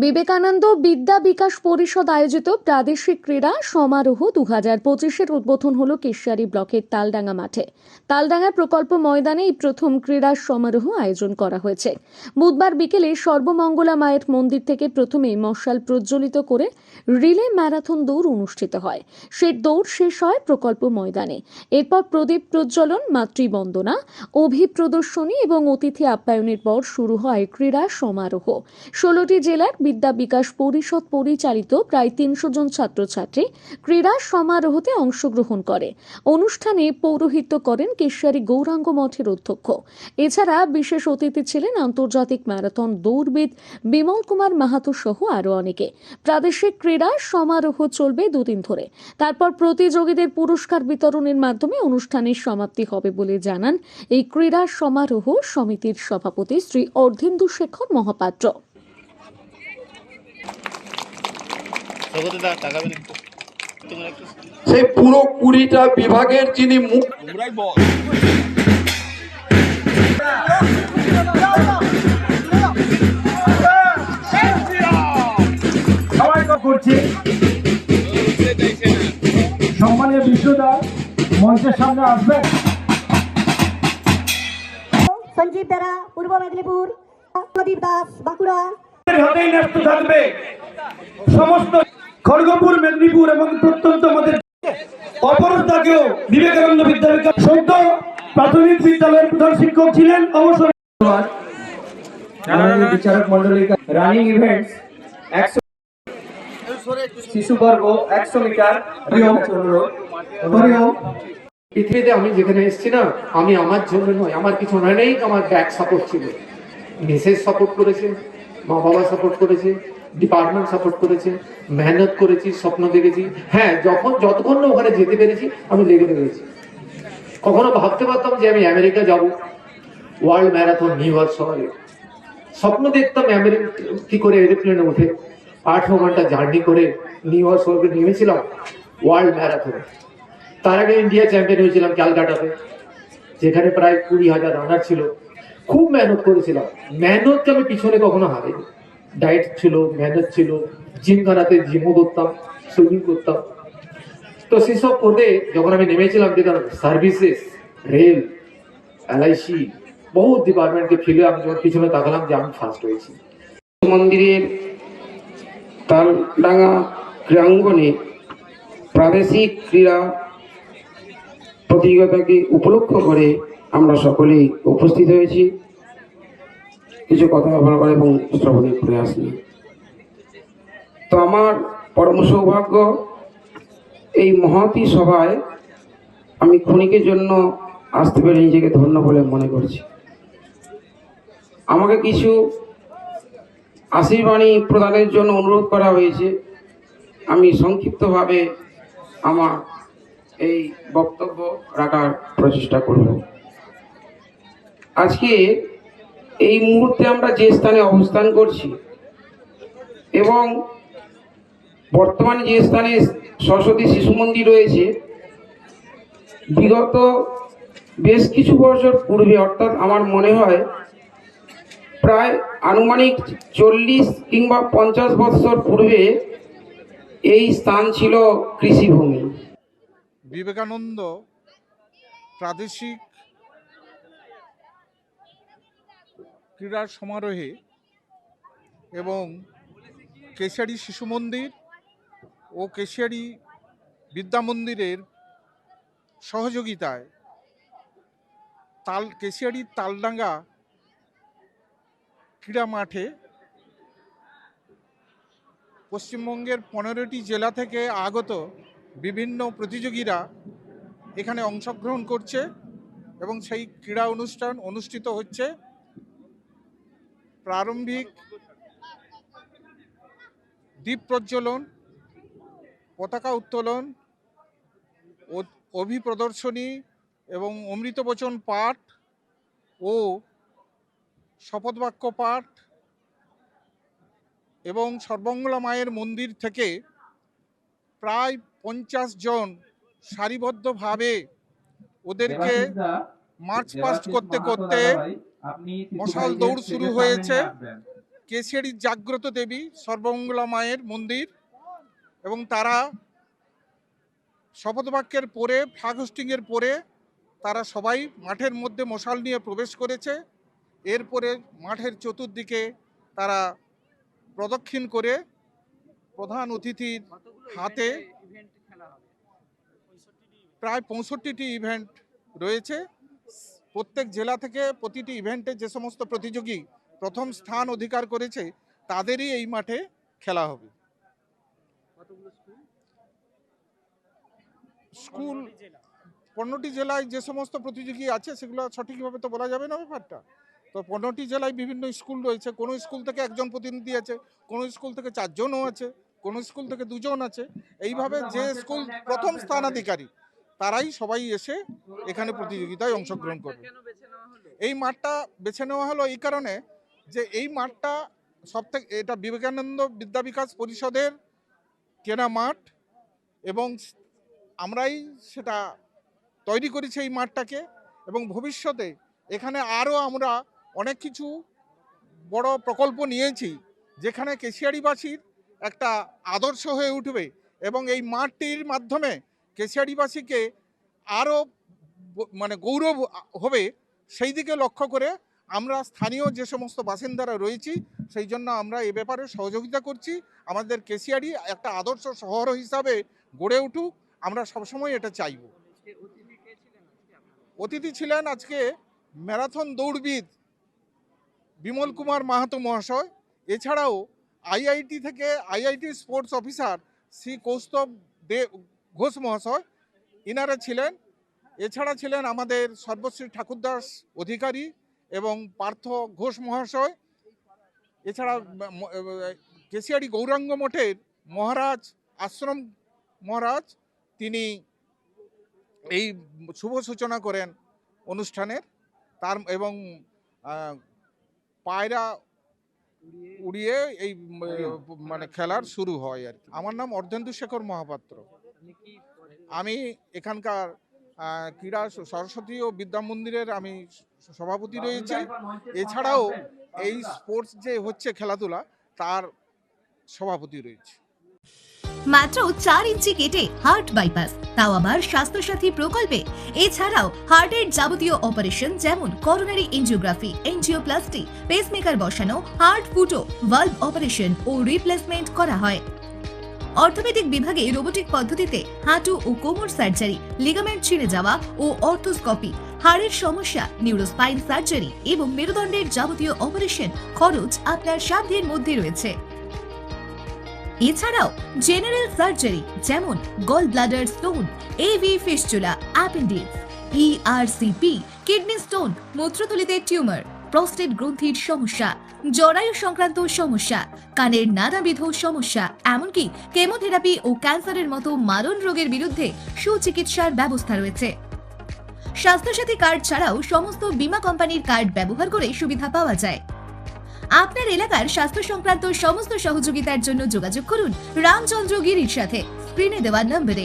বিবেকানন্দ বিদ্যা বিকাশ পরিষদ আয়োজিত প্রাদেশিক ক্রীড়া সমারোহ দু হাজার পঁচিশের উদ্বোধন হল কেশিয়ারি ব্লকের তালডাঙ্গা মাঠে। তালডাঙ্গা প্রকল্প ময়দানে এই প্রথম ক্রীড়া সমারোহ আয়োজন করা হয়েছে। বুধবার বিকেলে সর্বমঙ্গলা মায়ের মন্দির থেকে প্রথমে মশাল প্রজ্বলিত করে রিলে ম্যারাথন দৌড় অনুষ্ঠিত হয়। সে দৌড় শেষ হয় প্রকল্প ময়দানে। এরপর প্রদীপ প্রজ্বলন, মাতৃবন্দনা, অভিপ্রদর্শনী এবং অতিথি আপ্যায়নের পর শুরু হয় ক্রীড়া সমারোহ। ষোলোটি জেলার বিদ্যা বিকাশ পরিষদ পরিচালিত প্রায় তিনশো জন ছাত্রছাত্রী ক্রীড়া সমারোহতে অংশগ্রহণ করে। অনুষ্ঠানে পৌরোহিত্য করেন কেশিয়ারি গৌরাঙ্গ মঠের অধ্যক্ষ। এছাড়া বিশেষ অতিথি ছিলেন আন্তর্জাতিক ম্যারাথন দৌড়বিদ বিমল কুমার মাহাতো সহ আরও অনেকে। প্রাদেশিক ক্রীড়া সমারোহ চলবে দুদিন ধরে। তারপর প্রতিযোগীদের পুরস্কার বিতরণের মাধ্যমে অনুষ্ঠানের সমাপ্তি হবে বলে জানান এই ক্রীড়া সমারোহ সমিতির সভাপতি শ্রী অর্ধেন্দু শেখর মহাপাত্র জগতে দা তাকাবেন একটু তোমরা একটু সেই পুরো কুড়িটা বিভাগের যিনি মুখ সবাই সম্মানীয় বিশ্বদা মঞ্চের সামনে আসবেন। সঞ্জীব দারা পূর্ব মেদিনীপুর প্রদীপ দাস বাঁকুড়া। হাতেই ন্যস্ত থাকবে। সমস্ত খড়গপুর, মেদিনীপুর এবং প্রত্যন্ত আমাদের অপরতাকেও বিবেকানন্দ বিদ্যালয় সদ্য প্রাথমিক বিদ্যালয়ের প্রধান শিক্ষক ছিলেন অবসর বিচারক মন্ডলী রানিং ইভেন্টস একশো শিশু বর্গ একশো মিটার পৃথিবীতে আমি যেখানে এসেছি না, আমি আমার জন্য নয়, আমার কিছু নেই, আমার ব্যাক সাপোর্ট ছিল। মিসেস সাপোর্ট করেছে, মা বাবা সাপোর্ট করেছে। ডিপার্টমেন্ট সাপোর্ট করেছে, মেহনত করেছি, স্বপ্ন দেখেছি। হ্যাঁ যখন যতক্ষণ না ওখানে যেতে পেরেছি, আমি লেগে রয়েছি। কখনো ভাবতে পারতাম যে আমি আমেরিকা যাব, ওয়ার্ল্ড ম্যারাথন, নিউ ইয়র্ক শহরে স্বপ্ন দেখতাম আমেরিকা কি করে এরোপ্লেনে উঠে। আঠারো ঘণ্টা জার্নি করে নিউ ইয়র্ক শহরে নেমেছিলাম, ওয়ার্ল্ড ম্যারাথনে। তার আগে ইন্ডিয়া চ্যাম্পিয়ন হয়েছিলাম ক্যালকাটাতে, যেখানে প্রায় কুড়ি হাজার রানার ছিল। খুব মেহনত করেছিলাম। মেহনতকে আমি পিছনে কখনো হারাইনি। ডায়েট ছিল, মেহনত ছিল, জিম খানাতে জিমও করতাম, সুইমিং করতাম। তো সেসব করে যখন আমি নেমেছিলাম দেখলাম সার্ভিসেস, রেল, এলআইসি বহু ডিপার্টমেন্টকে ফেলে আমি যখন পিছনে তাকালাম যে আমি ফার্স্ট হয়েছি। মন্দিরের তালডাঙ্গা ক্রীড়াঙ্গনে প্রাদেশিক ক্রীড়া প্রতিযোগিতাকে উপলক্ষ করে আমরা সকলেই উপস্থিত হয়েছি। কিছু কথা বলবার এবং শ্রবণের প্রয়াস নিয়ে তো আমার পরম সৌভাগ্য, এই মহতি সভায় আমি ক্ষণিকের জন্য আসতে পেরে নিজেকে ধন্য বলে মনে করছি। আমাকে কিছু আশীর্বাণী প্রদানের জন্য অনুরোধ করা হয়েছে। আমি সংক্ষিপ্তভাবে আমার এই বক্তব্য রাখার প্রচেষ্টা করব। আজকে এই মুহূর্তে আমরা যে স্থানে অবস্থান করছি এবং বর্তমানে যে স্থানে সরস্বতী শিশু মন্দির রয়েছে, বিগত বেশ কিছু বছর পূর্বে, অর্থাৎ আমার মনে হয় প্রায় আনুমানিক চল্লিশ কিংবা পঞ্চাশ বৎসর পূর্বে এই স্থান ছিল কৃষিভূমি। বিবেকানন্দ প্রাদেশিক ক্রীড়া সমারোহে এবং কেশিয়ারি শিশু মন্দির ও কেশিয়ারি বিদ্যা মন্দিরের সহযোগিতায় তাল কেশিয়ারি তালডাঙ্গা ক্রীড়া মাঠে পশ্চিমবঙ্গের পনেরোটি জেলা থেকে আগত বিভিন্ন প্রতিযোগীরা এখানে অংশগ্রহণ করছে এবং সেই ক্রীড়া অনুষ্ঠান অনুষ্ঠিত হচ্ছে। প্রারম্ভিক দ্বীপ প্রজ্বলন পতাকা উত্তোলন অভিপ্রদর্শনী এবং অমৃতবচন পাঠ ও শপথবাক্য পাঠ এবং সর্বমঙ্গলা মায়ের মন্দির থেকে প্রায় পঞ্চাশ জন সারিবদ্ধভাবে ওদেরকে মার্চ পাস্ট করতে করতে মশাল দৌড় শুরু হয়েছে। কেশিয়াড়ির জাগ্রত দেবী সর্বমঙ্গলা মায়ের মন্দির এবং তারা শপথ বাক্যের পরে ফ্ল্যাগ হোস্টিংয়ের পরে তারা সবাই মাঠের মধ্যে মশাল নিয়ে প্রবেশ করেছে। এরপরে মাঠের চতুর্দিকে তারা প্রদক্ষিণ করে প্রধান অতিথির হাতে প্রায় পঁয়ষট্টিটি ইভেন্ট রয়েছে। প্রত্যেক জেলা থেকে প্রতিটি ইভেন্টে যে সমস্ত প্রতিযোগী প্রথম স্থান অধিকার করেছে, তাদেরই এই মাঠে খেলা হবে। স্কুল পনেরোটি জেলায় যে সমস্ত প্রতিযোগী আছে, সেগুলো সঠিকভাবে তো বলা যাবে না ব্যাপারটা। তো পনেরোটি জেলায় বিভিন্ন স্কুল রয়েছে। কোনো স্কুল থেকে একজন প্রতিনিধি আছে, কোনো স্কুল থেকে চারজনও আছে, কোনো স্কুল থেকে দুজন আছে। এইভাবে যে স্কুল প্রথম স্থানাধিকারী তারাই সবাই এসে এখানে প্রতিযোগিতায় অংশগ্রহণ করবে। এই মাঠটা বেছে নেওয়া হলো এই কারণে যে এই মাঠটা সব থেকে এটা বিবেকানন্দ বিদ্যা বিকাশ পরিষদের কেনা মাঠ এবং আমরাই সেটা তৈরি করেছি এই মাঠটাকে এবং ভবিষ্যতে এখানে আরও আমরা অনেক কিছু বড় প্রকল্প নিয়েছি যেখানে কেশিয়াড়িবাসীর একটা আদর্শ হয়ে উঠবে এবং এই মাঠটির মাধ্যমে কেশিয়াড়িবাসীকে আরও মানে গৌরব হবে, সেই দিকে লক্ষ্য করে আমরা স্থানীয় যে সমস্ত বাসিন্দারা রয়েছি, সেই জন্য আমরা এ ব্যাপারে সহযোগিতা করছি। আমাদের কেশিয়াড়ি একটা আদর্শ শহর হিসাবে গড়ে উঠুক, আমরা সবসময় এটা চাইব। অতিথি ছিলেন আজকে ম্যারাথন দৌড়বিদ বিমল কুমার মাহাতো মহাশয়, এছাড়াও আইআইটি থেকে IIT sports officer Shri Koustav De Ghosh মহাশয়। ইনারা ছিলেন, এছাড়া ছিলেন আমাদের সর্বশ্রী ঠাকুরদাস অধিকারী এবং পার্থ ঘোষ মহাশয়। এছাড়া কেশিয়াড়ি গৌরাঙ্গ মঠের মহারাজ, আশ্রম মহারাজ, তিনি এই শুভ সূচনা করেন অনুষ্ঠানের। তার এবং পায়রা উড়িয়ে এই মানে খেলার শুরু হয় আর কি। আমার নাম অর্ধেন্দু শেখর মহাপাত্র। আমি এখানকার ক্রীড়া সরস্বতী ও বিদ্যা মন্দিরের আমি সভাপতি রয়েছি। এছাড়াও এই স্পোর্টস যে হচ্ছে খেলাধুলা, তার সভাপতি রয়েছে। মাত্র চার ইঞ্চি কেটে হার্ট বাইপাস, তাও আবার স্বাস্থ্যসাথী প্রকল্পে। এছাড়াও হার্টের যাবতীয় অপারেশন যেমন করোনারি এনজিওগ্রাফি, এনজিওপ্লাস্টি পেসমেকার বসানো, হার্ট ফুটো ভাল্ভ অপারেশন ও রিপ্লেসমেন্ট করা হয়। অর্থোপেডিক বিভাগে রোবোটিক পদ্ধতিতে হাঁটু ও কোমর সার্জারি লিগামেন্ট ছিঁড়ে যাওয়া ও অর্থোস্কোপি, হাড়ের সমস্যা নিউরোস্পাইন সার্জারি এবং মেরুদণ্ডের যাবতীয় অপারেশন খরচ আপনার সাধ্যের মধ্যে রয়েছে। এছাড়াও জেনারেল সার্জারি যেমন gall bladder stone AV fistula appendix ERCP kidney stone মূত্রতলিতে tumour prostate গ্রন্থির সমস্যা, জরায়ু সংক্রান্ত সমস্যা, কানের নানাবিধ সমস্যা এমনকি কেমোথেরাপি ও ক্যান্সারের মতো মারণ রোগের বিরুদ্ধে সুচিকিৎসার ব্যবস্থা রয়েছে। স্বাস্থ্যসাথী কার্ড ছাড়াও সমস্ত বীমা কোম্পানির কার্ড ব্যবহার করে সুবিধা পাওয়া যায়। আপনার এলাকার স্বাস্থ্য সংক্রান্ত সমস্ত সহযোগিতার জন্য যোগাযোগ করুন রামচন্দ্র গিরির সাথে। স্ক্রিনে দেওয়া নম্বরে।